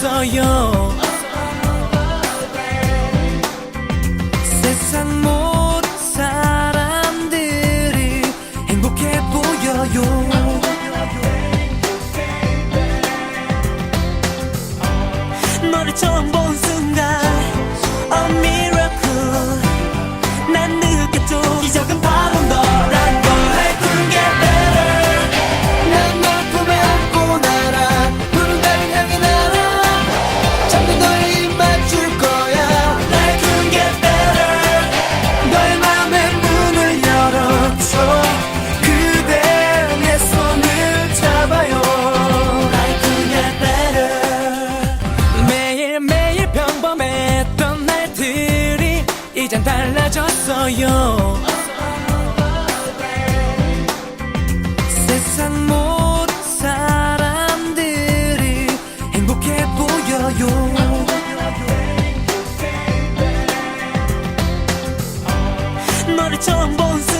所有。 이젠 달라졌어요. 세상 모든 사람들이 행복해 보여요. 너를 처음 본 순간